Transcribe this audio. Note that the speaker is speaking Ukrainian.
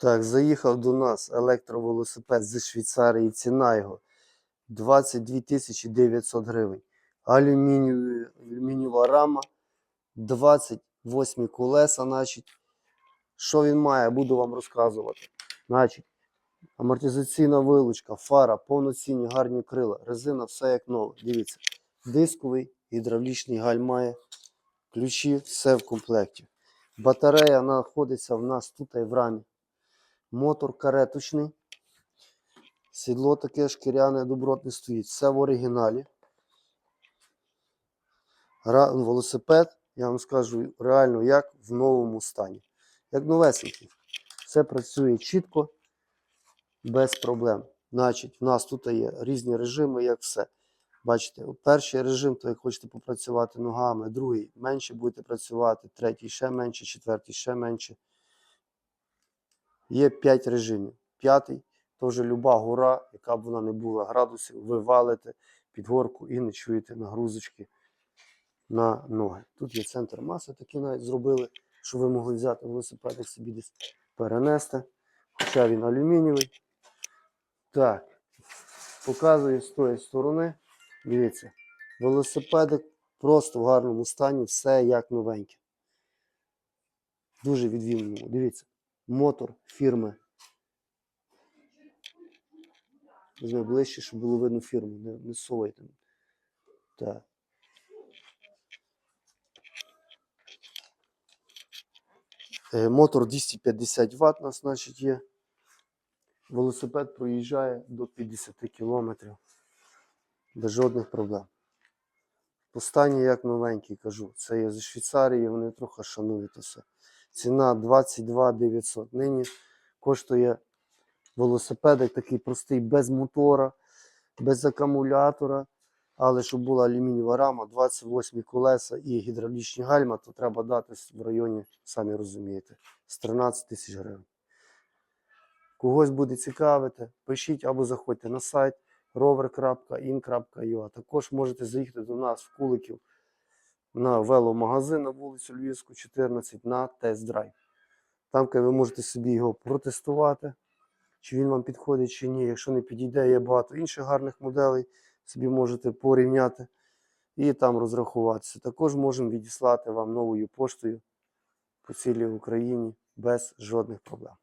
Так, заїхав до нас електровелосипед зі Швейцарії. Ціна його 22 тисячі 900 гривень. Алюмінієва, алюмінієва рама, 28 колеса. Значить, що він має, буду вам розказувати. Значить, амортизаційна вилучка, фара, повноцінні гарні крила, резина, все як нове. Дивіться, дисковий, гідравлічний галь має, ключі, все в комплекті. Батарея знаходиться в нас тут і в рамі. Мотор кареточний. Сідло таке шкіряне добротне стоїть. Все в оригіналі. Велосипед, я вам скажу реально, як в новому стані. Як новесенький. Все працює чітко, без проблем. Значить, в нас тут є різні режими, як все. Бачите, перший режим, то як хочете попрацювати ногами, другий менше будете працювати, третій ще менше, четвертий ще менше. Є 5 режимів. П'ятий то вже люба гора, яка б вона не була градусів, ви валите під горку і не чуєте нагрузочки на ноги. Тут є центр маси, такий навіть зробили, що ви могли взяти велосипедик собі десь перенести. Хоча він алюмінієвий. Так, показую з тої сторони. Дивіться, велосипедик просто в гарному стані, все як новеньке. Дуже відвільному. Дивіться, мотор фірми. Візьми ближче, щоб було видно фірму, не, не совайте. Так. Е, Мотор 250 Вт у нас, значить, є. Велосипед проїжджає до 50 км без жодних проблем. По як новенький кажу. Це є зі Швейцарії, вони трохи шанують все. Ціна 22 900. Нині коштує велосипедик такий простий, без мотора, без акумулятора. Але щоб була алюмінієва рама, 28 колеса і гідравлічні гальма, то треба дати в районі, самі розумієте, з 13 тисяч гривень. Когось буде цікавити, пишіть або заходьте на сайт rover.in.ua. Також можете заїхати до нас в Куликів на веломагазин на вулицю Львівську, 14 на тест-драйв. Там ви можете собі його протестувати, чи він вам підходить, чи ні. Якщо не підійде, є багато інших гарних моделей, собі можете порівняти і там розрахуватися. Також можемо відіслати вам новою поштою по цілій Україні без жодних проблем.